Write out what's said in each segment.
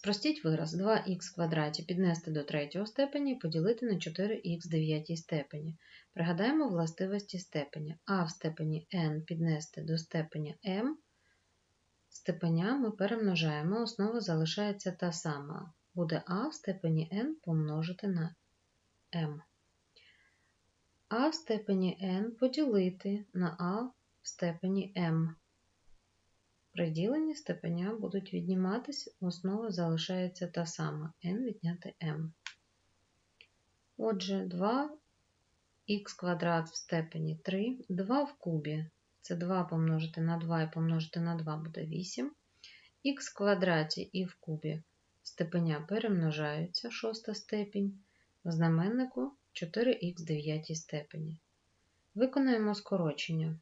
Спростіть вираз 2х квадраті піднести до третього степені і поділити на 4х в дев'ятій степені. Пригадаємо властивості степеня. а в степені n піднести до степеня m. Степеня ми перемножаємо, основа залишається та сама. Буде а в степені n помножити на m. а в степені n поділити на а в степені m. При діленні степеня будуть відніматись, основа залишається та сама n відняти m. Отже, 2х квадрат в степені 3, 2 в кубі. Це 2 помножити на 2 і помножити на 2 буде 8. х квадраті і в кубі степеня перемножаються, шоста степінь. В знаменнику 4х в дев'ятій степені. Виконаємо скорочення.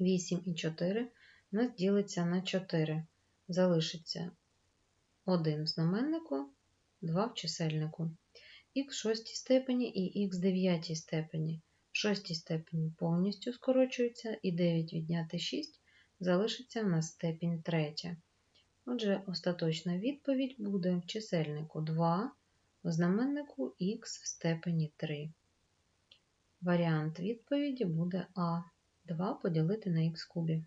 8 і 4 у нас ділиться на 4. Залишиться 1 в знаменнику, 2 в чисельнику. х в шостій степені і х в дев'ятій степені. В шостій степені повністю скорочується, і 9 відняти 6 залишиться в нас степінь третя. Отже, остаточна відповідь буде в чисельнику 2, в знаменнику х в степені 3. Варіант відповіді буде А. 2 поділити на х кубі.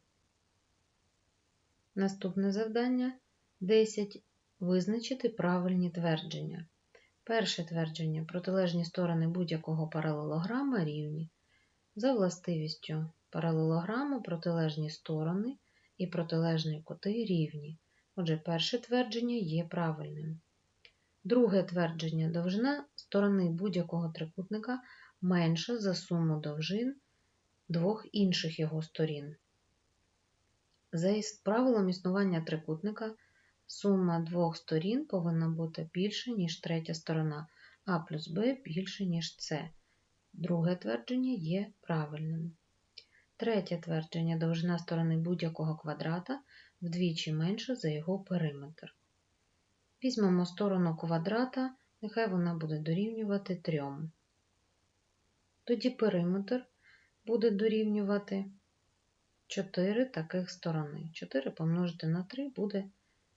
Наступне завдання 10. Визначити правильні твердження. Перше твердження протилежні сторони будь-якого паралелограма рівні. За властивістю паралелограму протилежні сторони і протилежні кути рівні. Отже, перше твердження є правильним. Друге твердження довжина сторони будь-якого трикутника менша за суму довжин двох інших його сторін. За правилом існування трикутника сума двох сторін повинна бути більше, ніж третя сторона, а плюс Б більше, ніж С. Друге твердження є правильним. Третє твердження довжина сторони будь-якого квадрата вдвічі менша за його периметр. Візьмемо сторону квадрата, нехай вона буде дорівнювати 3. Тоді периметр буде дорівнювати 4 таких сторони. 4 помножити на 3 буде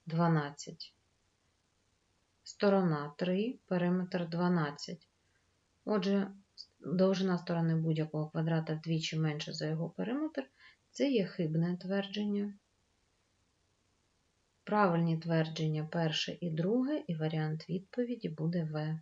12. Сторона 3, периметр 12. Отже, довжина сторони будь-якого квадрата вдвічі менше за його периметр. Це є хибне твердження. Правильні твердження перше і друге, і варіант відповіді буде В.